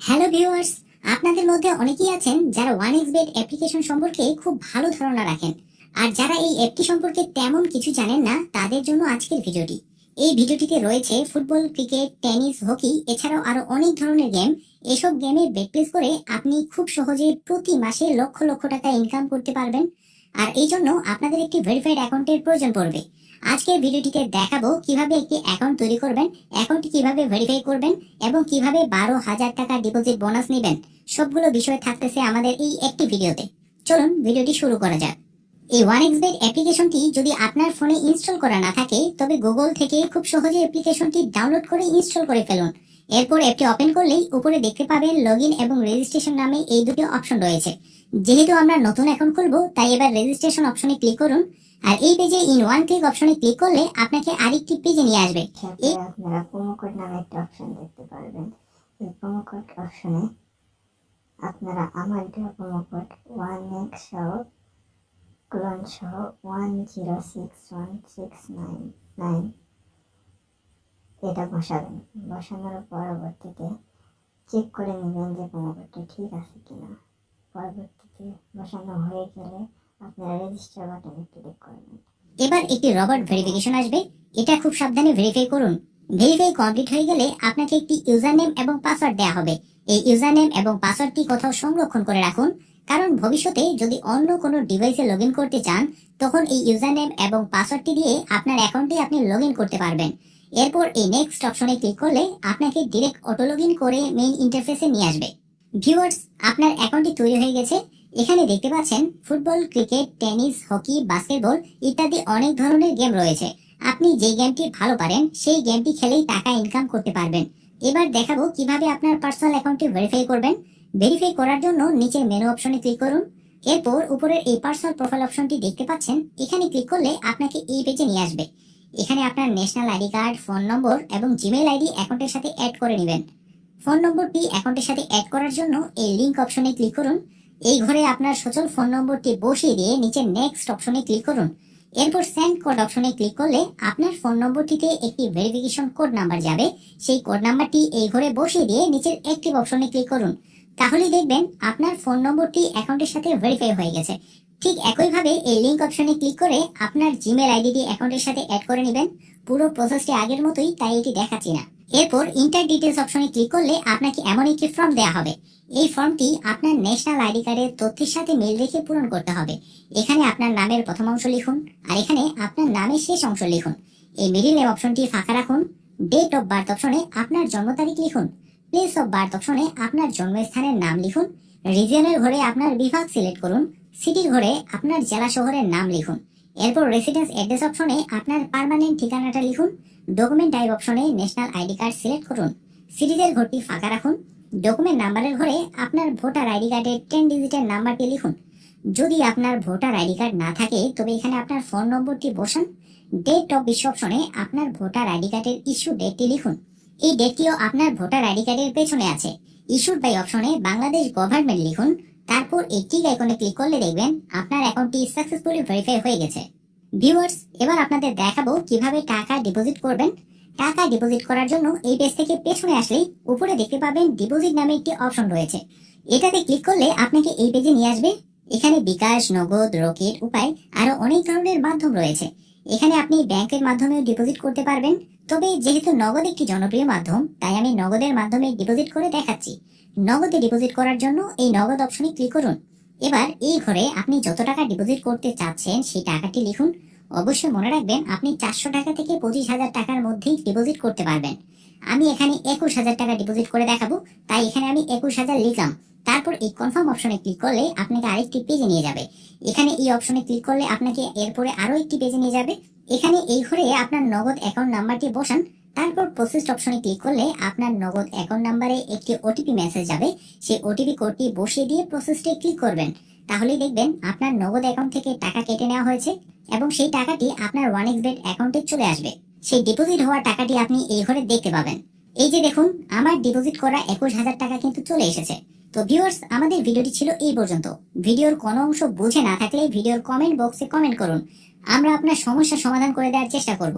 Hello viewers আপনাদের মধ্যে অনেকেই আছেন যারা ওয়ান এক্স বেড অ্যাপ্লিকেশন সম্পর্কে খুব ভালো ধারণা রাখেন। আর যারা এই অ্যাপটি সম্পর্কে তেমন কিছু জানেন না, তাদের জন্য আজকের ভিডিওটি। এই ভিডিওটিতে রয়েছে ফুটবল, ক্রিকেট, টেনিস, হকি, এছাড়াও আরও অনেক ধরনের গেম এসব গেমে বেট প্লেস করে আপনি খুব সহজে প্রতি মাসে লক্ষ লক্ষ টাকা ইনকাম করতে পারবেন। আর এই জন্য আপনাদের একটি ভেরিফাইড অ্যাকাউন্টের প্রয়োজন পড়বে। আজকের ভিডিওটিতে দেখাবো কীভাবে একটি অ্যাকাউন্ট তৈরি করবেন অ্যাকাউন্টটি কীভাবে ভেরিফাই করবেন এবং কীভাবে বারো হাজার টাকা ডিপোজিট বোনাস নেবেন, সবগুলো বিষয় থাকতেছে আমাদের এই একটি ভিডিওতে। চলুন ভিডিওটি শুরু করা যাক। এই ওয়ান এক্স বেড অ্যাপ্লিকেশনটি যদি আপনার ফোনে ইনস্টল করা না থাকে, তবে গুগল থেকে খুব সহজে অ্যাপ্লিকেশনটি ডাউনলোড করে ইনস্টল করে ফেলুন। এরপর অ্যাপটি ওপেন করলেই উপরে দেখতে পাবেন লগ এবং রেজিস্ট্রেশন নামে এই দুটি অপশন রয়েছে। যেহেতু আমরা নতুন অ্যাকাউন্ট খুলবো, তাই এবার রেজিস্ট্রেশন অপশনে ক্লিক করুন। আর এই পেজে ইন ওয়ান ক্লিক অপশনে ক্লিক করলে আপনাকে আরেকটি পেজে নিয়ে আসবে। আপনারা প্রোমো কোড নামে একটা অপশন দেখতে পারবেন। এই প্রোমো কোড অপশনে আপনারা আমার দেওয়া প্রোমো কোড ওয়ান এক্স সহ ক্লোন সহ one zero six one six nine nine এটা বসাবেন। বসানোর পরবর্তীতে চেক করে নেবেন যে প্রোমো কোডটা ঠিক আছে কিনা। পরবর্তীতে বসানো হয়ে গেলে এবার একটি রবার্ট ভেরিফিকেশন আসবে। এটা খুব সাবধানে ভেরিফাই করুন। ভেরিফাই কমপ্লিট হয়ে গেলে আপনাকে একটি ইউজার নেম এবং পাসওয়ার্ড দেওয়া হবে। এই ইউজার নেম এবং পাসওয়ার্ডটি কোথাও সংরক্ষণ করে রাখুন। কারণ ভবিষ্যতে যদি অন্য কোনো ডিভাইসে লগ করতে চান, তখন এই ইউজার নেম এবং পাসওয়ার্ডটি দিয়ে আপনার অ্যাকাউন্টে আপনি লগ করতে পারবেন। এরপর এই নেক্সট অপশনে ক্লিক করলে আপনাকে ডিরেক্ট অটো লগ করে মেইন ইন্টারফেসে নিয়ে আসবে। ভিউয়ার্স আপনার অ্যাকাউন্টটি তৈরি হয়ে গেছে। এখানে দেখতে পাচ্ছেন, football, cricket, tennis, hockey, basketball ইত্যাদি অনেক ধরনের গেম রয়েছে। আপনি যে গেমটি ভালো পারেন, সেই গেমটি খেলেই টাকা ইনকাম করতে পারবেন। এবার দেখাবো কীভাবে আপনার পার্সোনাল অ্যাকাউন্টটি ভেরিফাই করবেন। ভেরিফাই করার জন্য নিচের মেনু অপশনে ক্লিক করুন। এরপর উপরের এই পার্সোনাল প্রোফাইল অপশনটি দেখতে পাচ্ছেন। এখানে ক্লিক করলে আপনাকে এই পেজে নিয়ে আসবে। এখানে আপনার national ID card phone number এবং জিমেল আইডি অ্যাকাউন্টের সাথে অ্যাড করে নেবেন। ফোন নম্বরটি অ্যাকাউন্টের সাথে অ্যাড করার জন্য এই লিংক অপশনে ক্লিক করুন। এই ঘরে আপনার সচল ফোন নম্বরটি বসিয়ে দিয়ে নিচে নেক্সট অপশনে ক্লিক করুন। এরপর সেন্ড কোড অপশনে ক্লিক করলে আপনার ফোন নম্বরটিতে একটি ভেরিফিকেশন কোড নাম্বার যাবে। সেই কোড নাম্বারটি এই ঘরে বসিয়ে দিয়ে নিচের অ্যাক্টিভ অপশনে ক্লিক করুন। তাহলেই দেখবেন আপনার ফোন নম্বরটি অ্যাকাউন্টের সাথে ভেরিফাই হয়ে গেছে। ঠিক একইভাবে এই লিংক অপশনে ক্লিক করে আপনার জিমেল আইডিটি অ্যাকাউন্টের সাথে অ্যাড করে নেবেন। পুরো প্রসেসটি আগের মতোই, তাই এটি দেখাচ্ছি না। এরপর ইন্টার ডিটেলস অপশনে ক্লিক করলে আপনাকে এমন একটি ফর্ম দেওয়া হবে। এই ফর্মটি আপনার ন্যাশনাল আইডি কার্ডের তথ্যের সাথে মিল রেখে পূরণ করতে হবে। এখানে আপনার নামের প্রথম অংশ লিখুন আর এখানে আপনার নামের শেষ অংশ লিখুন। এই মিডিল নেম অপশনটি ফাঁকা রাখুন। ডেট অফ বার্থ অপশনে আপনার জন্ম তারিখ লিখুন। প্লেস অফ বার্থ অপশনে আপনার জন্মস্থানের নাম লিখুন। রিজিয়নের ঘরে আপনার বিভাগ সিলেক্ট করুন। সিটির ঘরে আপনার জেলা শহরের নাম লিখুন। এরপর রেসিডেন্স অ্যাড্রেস অপশনে আপনার পার্মানেন্ট ঠিকানাটা লিখুন। ডকুমেন্ট টাইপ অপশনে ন্যাশনাল আইডি কার্ড সিলেক্ট করুন। সিরিজের ঘরটি ফাঁকা রাখুন। ডকুমেন্ট নাম্বারের ঘরে আপনার ভোটার আইডি কার্ডের টেন ডিজিটের নাম্বারটি লিখুন। যদি আপনার ভোটার আইডি কার্ড না থাকে, তবে এখানে আপনার ফোন নম্বরটি বসান। ডেট অফ ইস্যু অপশনে আপনার ভোটার আইডি কার্ডের ইস্যু ডেটটি লিখুন। এই ডেটটিও আপনার ভোটার আইডি কার্ডের পেছনে আছে। ইস্যুড বাই অপশনে বাংলাদেশ গভর্নমেন্ট লিখুন। তারপর এই আইকনে ক্লিক করলে দেখবেন আপনার অ্যাকাউন্টটি সাকসেসফুলি ভেরিফাই হয়ে গেছে। ভিউয়ার্স এবার আপনাদের দেখাবো কীভাবে টাকা ডিপোজিট করবেন। টাকা ডিপোজিট করার জন্য এই পেজ থেকে পেছনে আসলেই উপরে দেখতে পাবেন ডিপোজিট নামে একটি অপশন রয়েছে। এটাতে ক্লিক করলে আপনাকে এই পেজে নিয়ে আসবে। এখানে বিকাশ, নগদ, রকেট, উপায় আরও অনেক ধরনের মাধ্যম রয়েছে। এখানে আপনি ব্যাংকের মাধ্যমেও ডিপোজিট করতে পারবেন। তবে যেহেতু নগদ একটি জনপ্রিয় মাধ্যম, তাই আমি নগদের মাধ্যমে ডিপোজিট করে দেখাচ্ছি। নগদে ডিপোজিট করার জন্য এই নগদ অপশনে ক্লিক করুন। এবার এই ঘরে আপনি যত টাকা ডিপোজিট করতে চাচ্ছেন, সেই টাকাটি লিখুন। অবশ্যই মনে রাখবেন, আপনি চারশো টাকা থেকে পঁচিশ হাজার টাকার মধ্যেই ডিপোজিট করতে পারবেন। আমি এখানে একুশ হাজার টাকা ডিপোজিট করে দেখাবো, তাই এখানে আমি একুশ হাজার লিখলাম। তারপর এই কনফার্ম অপশনে ক্লিক করলে আপনাকে আরেকটি পেজে নিয়ে যাবে। এখানে এই অপশনে ক্লিক করলে আপনাকে এরপরে আরও একটি পেজে নিয়ে যাবে। এখানে এই ঘরে আপনার নগদ অ্যাকাউন্ট নাম্বারটি বসান। তারপর প্রসেসড অপশনে ক্লিক করলে আপনার নগদ অ্যাকাউন্ট নাম্বারে একটি ওটিপি মেসেজ যাবে। সেই ওটিপি কোডটি বসিয়ে দিয়ে প্রসেসটে ক্লিক করবেন। তাহলেই দেখবেন আপনার নগদ অ্যাকাউন্ট থেকে টাকা কেটে নেওয়া হয়েছে এবং সেই টাকাটি আপনার ওয়ান এক্স বেড অ্যাকাউন্টে চলে আসবে। সেই ডিপোজিট হওয়া টাকাটি আপনি এই ঘরে দেখতে পাবেন। এই যে দেখুন, আমার ডিপোজিট করা একুশ হাজার টাকা কিন্তু চলে এসেছে। তো ভিউয়ার্স আমাদের ভিডিওটি ছিল এই পর্যন্ত। ভিডিওর কোনো অংশ বুঝে না থাকলে ভিডিওর কমেন্ট বক্সে কমেন্ট করুন। আমরা আপনার সমস্যা সমাধান করে দেওয়ার চেষ্টা করব।